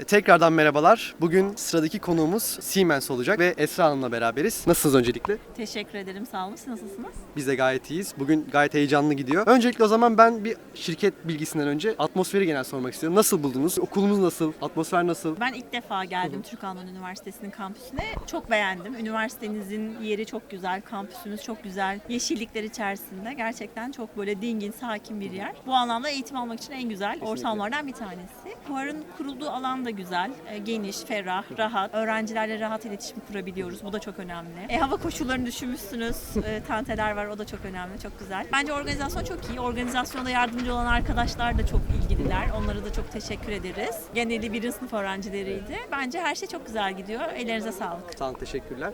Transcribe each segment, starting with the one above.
E, Tekrardan merhabalar. Bugün sıradaki konuğumuz Siemens olacak ve Esra Hanım'la beraberiz. Nasılsınız öncelikle? Teşekkür ederim. Sağ olun. Siz nasılsınız? Biz de gayet iyiyiz. Bugün gayet heyecanlı gidiyor. Öncelikle o zaman ben bir şirket bilgisinden önce atmosferi genel sormak istiyorum. Nasıl buldunuz? Okulumuz nasıl? Atmosfer nasıl? Ben ilk defa geldim Türk Anadolu Üniversitesi'nin kampüsüne. Çok beğendim. Üniversitenizin yeri çok güzel, kampüsünüz çok güzel. Yeşillikler içerisinde gerçekten çok böyle dingin, sakin bir yer. Bu anlamda eğitim almak için en güzel ortamlardan bir tanesi. Fuarın kurulduğu alan da güzel. E, Geniş, ferah, rahat. Öğrencilerle rahat iletişim kurabiliyoruz. Bu da çok önemli. E, hava koşullarını düşünmüşsünüz. E, tanteler var. O da çok önemli. Çok güzel. Bence organizasyon çok iyi. Organizasyonda yardımcı olan arkadaşlar da çok ilgililer. Onlara da çok teşekkür ederiz. Geneli birinci sınıf öğrencileriydi. Bence her şey çok güzel gidiyor. Ellerinize sağlık. Sağ olun, teşekkürler.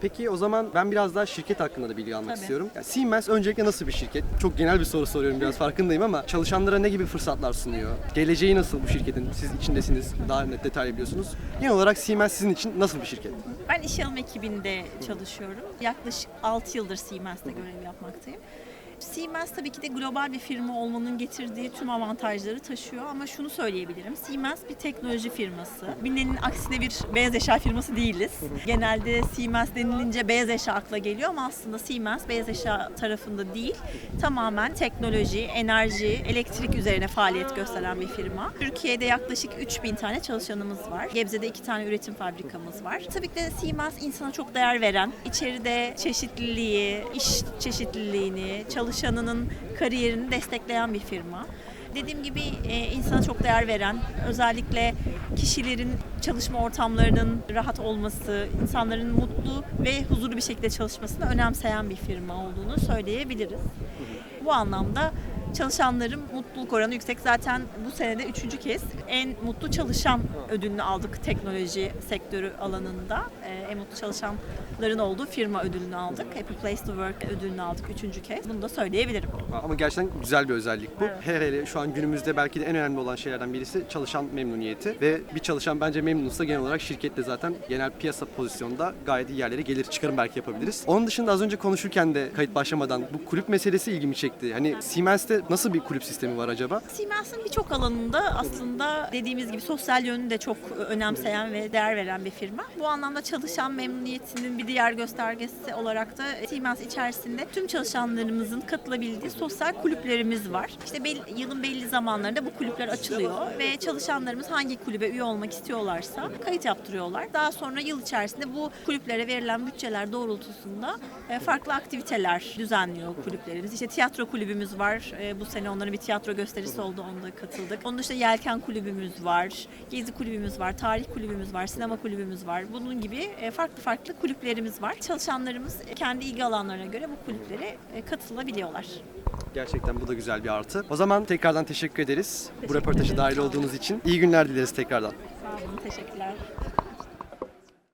Peki o zaman ben biraz daha şirket hakkında da bilgi almak Tabii. istiyorum. Ya, Siemens öncelikle nasıl bir şirket? Çok genel bir soru soruyorum biraz farkındayım ama çalışanlara ne gibi fırsatlar sunuyor? Geleceği nasıl bu şirketin? Siz içindesiniz, daha net detaylı biliyorsunuz. Genel olarak Siemens sizin için nasıl bir şirket? Ben iş alım ekibinde çalışıyorum. Yaklaşık 6 yıldır Siemens'te görev yapmaktayım. Siemens tabii ki de global bir firma olmanın getirdiği tüm avantajları taşıyor ama şunu söyleyebilirim. Siemens bir teknoloji firması. Bilinenin aksine bir beyaz eşya firması değiliz. Genelde Siemens denilince beyaz eşya akla geliyor ama aslında Siemens beyaz eşya tarafında değil. Tamamen teknoloji, enerji, elektrik üzerine faaliyet gösteren bir firma. Türkiye'de yaklaşık 3000 tane çalışanımız var. Gebze'de iki tane üretim fabrikamız var. Tabii ki de Siemens insana çok değer veren, içeride çeşitliliği, iş çeşitliliğini, çalışanının kariyerini destekleyen bir firma. Dediğim gibi e, insana çok değer veren, özellikle kişilerin çalışma ortamlarının rahat olması, insanların mutlu ve huzurlu bir şekilde çalışmasını önemseyen bir firma olduğunu söyleyebiliriz. Bu anlamda çalışanların mutluluk oranı yüksek. Zaten bu senede üçüncü kez en mutlu çalışan ödülünü aldık teknoloji sektörü alanında. Ee, en mutlu çalışanların olduğu firma ödülünü aldık. Happy Place to Work ödülünü aldık üçüncü kez. Bunu da söyleyebilirim. Ama gerçekten güzel bir özellik bu. Evet. Hele hele şu an günümüzde belki de en önemli olan şeylerden birisi çalışan memnuniyeti. Ve bir çalışan bence memnunsa genel olarak şirkette zaten genel piyasa pozisyonda gayet iyi yerlere gelir çıkarım belki yapabiliriz. Onun dışında az önce konuşurken de kayıt başlamadan bu kulüp meselesi ilgimi çekti. Hani Siemens'te nasıl bir kulüp sistemi var acaba? Siemens'in birçok alanında aslında dediğimiz gibi sosyal yönünü de çok önemseyen ve değer veren bir firma. Bu anlamda çalışan memnuniyetinin bir diğer göstergesi olarak da Siemens içerisinde tüm çalışanlarımızın katılabildiği sosyal kulüplerimiz var. İşte belli, yılın belli zamanlarında bu kulüpler açılıyor ve çalışanlarımız hangi kulübe üye olmak istiyorlarsa kayıt yaptırıyorlar. Daha sonra yıl içerisinde bu kulüplere verilen bütçeler doğrultusunda e, farklı aktiviteler düzenliyor kulüplerimiz. İşte tiyatro kulübümüz var. E, Bu sene onların bir tiyatro gösterisi oldu. Onda katıldık. Onun dışında yelken kulübümüz var. Gezi kulübümüz var. Tarih kulübümüz var. Sinema kulübümüz var. Bunun gibi e, farklı farklı kulüplerimiz var. Çalışanlarımız kendi ilgi alanlarına göre bu kulüplere e, katılabiliyorlar. Gerçekten bu da güzel bir artı. O zaman tekrardan teşekkür ederiz. bu Teşekkür röportajı ederim, dahil olduğunuz için. İyi günler dileriz tekrardan. Sağ olun. Teşekkürler.